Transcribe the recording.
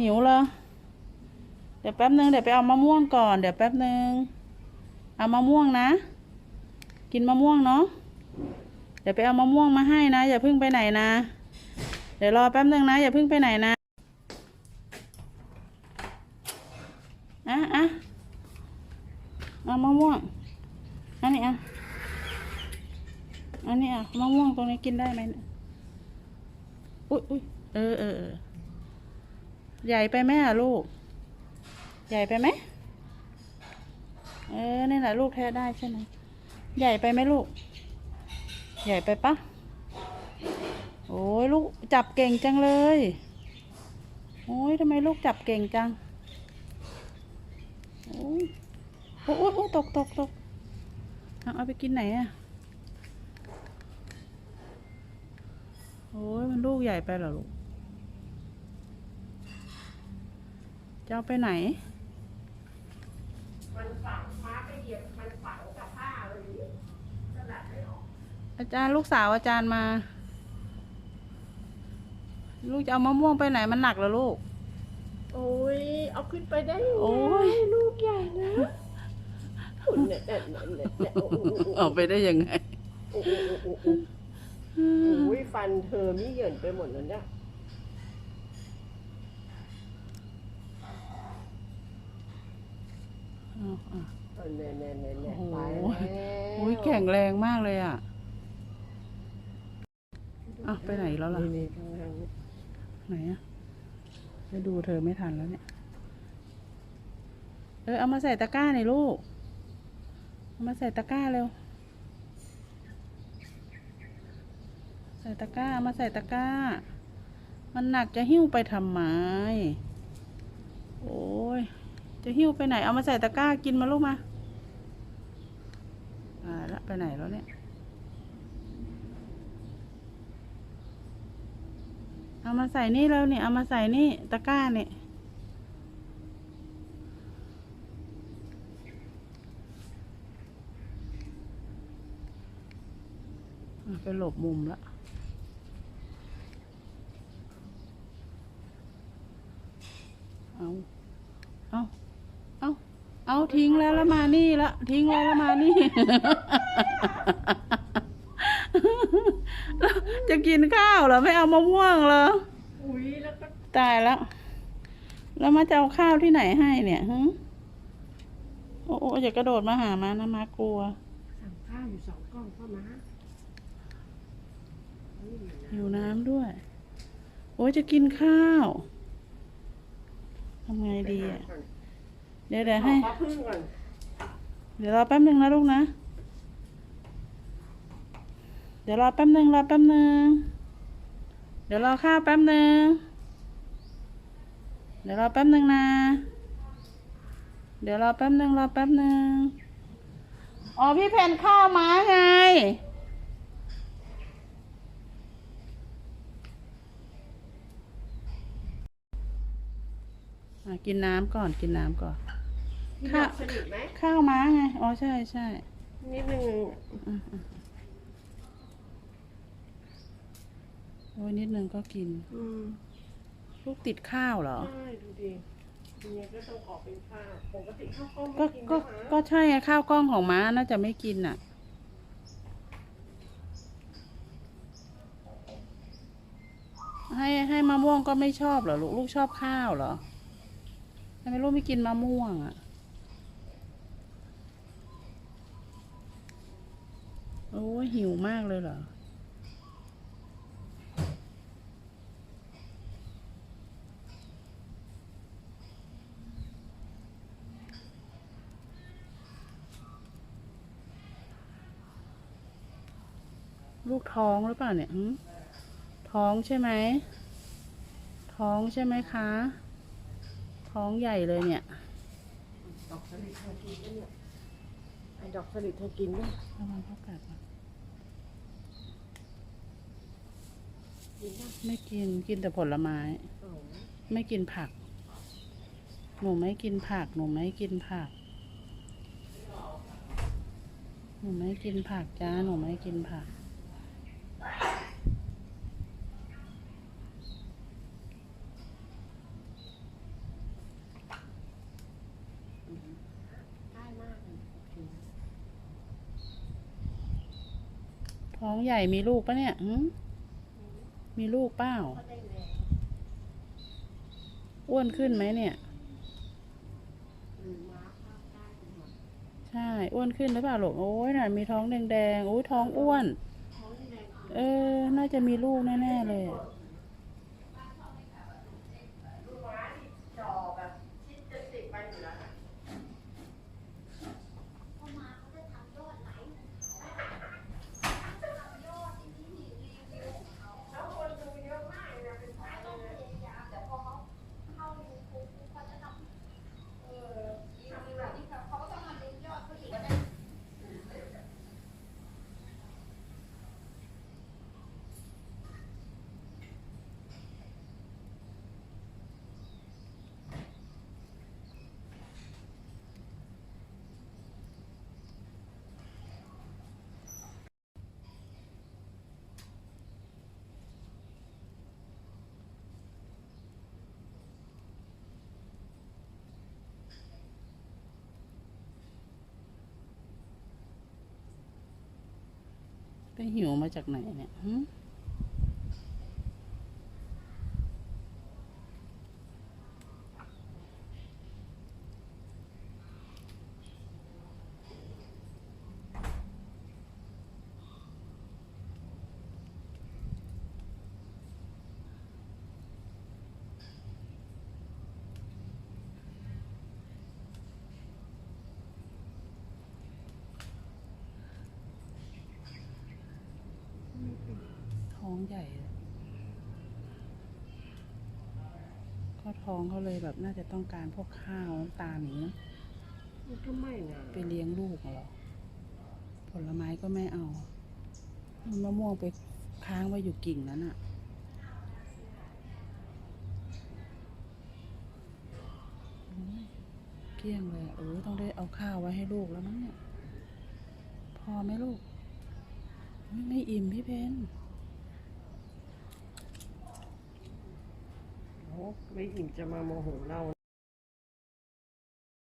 หิวเหรอเดี๋ยวแป๊บนึงเดี๋ยวไปเอามะม่วงก่อนเดี๋ยวแป๊บนึงเอามะม่วงนะ กินมะม่วงเนาะเดี๋ยวไปเอามะม่วงมาให้นะ อย่าเพิ่งไปไหนนะ เดี๋ยวรอแป๊บนึงนะ อย่าเพิ่งไปไหนนะอะอะเอามะม่วงอันนี้อะอันนี้อะมะม่วงตรงนี้กินได้ไหมอุ้ยอุ้ยเออเออ ใหญ่ไปไหมอะลูก ใหญ่ไปไหมเออนี่แหละลูกแท้ได้ใช่ไหมใหญ่ไปไหมลูก ใหญ่ไปปะโอ้ยลูกจับเก่งจังเลย โอ้ยทำไมลูกจับเก่งจัง โอ้ยโอ้ยโอ้ตกตกตกเอาเอาไปกินไหนอะโอ้ยมันลูกใหญ่ไปเหรอลูก จะเอาไปไหนมันฝังม้าไปเหยียบมันฝังกับผ้าเลยสลัดไม่ออกอาจารย์ลูกสาวอาจารย์มา ลูกจะเอามะม่วงไปไหนมันหนักเหรอลูก โอ้ย เอาขึ้นไปได้ยังไงโอ้ยลูกใหญ่นะหุ่นเนี่ยเนี่ยเนี่ยเนี่ยเนี่ยโอ้โหเอาไปได้ยังไงโอ้โหโอ้โหโอ้โหโอ้ยฟันเธอมีเหยินไปหมดแล้วเนี่ย เอาเอาเอาเนี่ยเนี่ยเนี่ยเนี่ยโอ้โหไปแล้วโอ้ยแข็งแรงมากเลยอะอะไปไหนแล้วล่ะ นี่นี่ข้างล่างนี่ไหนอะไปดูเธอไม่ทันแล้วเนี่ย เออ เอามาใส่ตะกร้าหน่อยลูก เอามาใส่ตะกร้าเร็ว ใส่ตะกร้าเอามาใส่ตะกร้า มันหนักจะหิ้วไปทำไม โอ้ย จะหิ้วไปไหน เอามาใส่ตะกร้ากินมาลูกมาอ่าละไปไหนแล้วเนี่ย เอามาใส่นี่แล้วนี่ย เอามาใส่นี่ตะกร้าเนี่ยไปหลบมุมละเอาเอาเอาเอา ทิ้งแล้วแล้วมานี่ละทิ้งแล้วแล้วมานี่ จะกินข้าวเหรอไม่เอามะม่วงเหรออุ้ยแล้วก็ตายแล้ว แล้วมาจะเอาข้าวที่ไหนให้เนี่ยฮึโอ้โอ้อย่ากระโดดมาหามานะมากลัวสั่งข้าวอยู่สองกล่องพ่อม้าอยู่น้ำด้วย โอ้ยจะกินข้าวทำไงดีอะเดี๋ยวเดี๋ยวให้ให้ขอพึ่งก่อนเดี๋ยวรอแป๊บนึงนะลูกนะ เดี๋ยวรอแป๊บนึงรอแป๊บนึงเดี๋ยวรอข้าวแป๊บนึงเดี๋ยวรอแป๊บนึงนะ เดี๋ยวรอแป๊บนึงรอแป๊บนึงอ๋อพี่เพนข้าวมาไง อะกินน้ำก่อนกินน้ำก่อน พี่ค่ะดอกสนิทไหมข้าวม้าไง อ๋อใช่ใช่นิดนึงอืมอืมโอ้ยนิดนึงก็กิน อืมลูกติดข้าวเหรอ ใช่ดูดิเนี่ยก็ต้องออกเป็นข้าวปกติข้าวกล้องก็ไม่กินก็นะคะก็ใช่ไงข้าวกล้องของม้าน่าจะไม่กินอะ ให้ให้มะม่วงก็ไม่ชอบเหรอลูกลูกชอบข้าวเหรอทำไมลูกไม่กินมะม่วงอะ โอ้หิวมากเลยเหรอ ลูกท้องหรือเปล่าเนี่ยท้องใช่ไหม ท้องใช่ไหมคะ ท้องใหญ่เลยเนี่ย อกสลิดเธอกินด้วยเนี่ยไอ้ดอกสลิดเธอกินด้วยระวังเขากัดนะกินด้วยไม่กินกินแต่ผลไม้อ๋อไม่กินผัก หนูไม่กินผัก หนูไม่กินผัก หนูไม่กินผักจ้า หนูไม่กินผัก ท้องใหญ่มีลูกปะเนี่ยมีลูกเปล่าอ้วนขึ้นไหมเนี่ย ใช่ อ้วนขึ้นหรือเปล่าหลงโอ้ยน่ะมีท้องแดงๆโอ้ยท้องอ้วนท้องแรงเออ น่าจะมีลูกแน่ๆเลยอะ จอแบบชิดจะติดไปอยู่แล้วนะแล้วคนดูเยอะมากเลยนะเป็นพันเลย ไปหิวมาจากไหนเนี่ย ท้องใหญ่อะก็ท้องเขาเลยแบบน่าจะต้องการพวกข้าวน้ำตาลอย่างนี้นะมันก็ไม่นะไปเลี้ยงลูกเหรอ ผลไม้ก็ไม่เอามะม่วงไปค้างไว้อยู่กิ่งนั้นอะโอ้ยเกลี้ยงเลยอะเออต้องได้เอาข้าวไว้ให้ลูกแล้วมั้งเนี่ย พอไหมลูกอุ๊ยไม่อิ่มพี่เพน โอ้ ไม่อิ่มจะมาโมโหเรา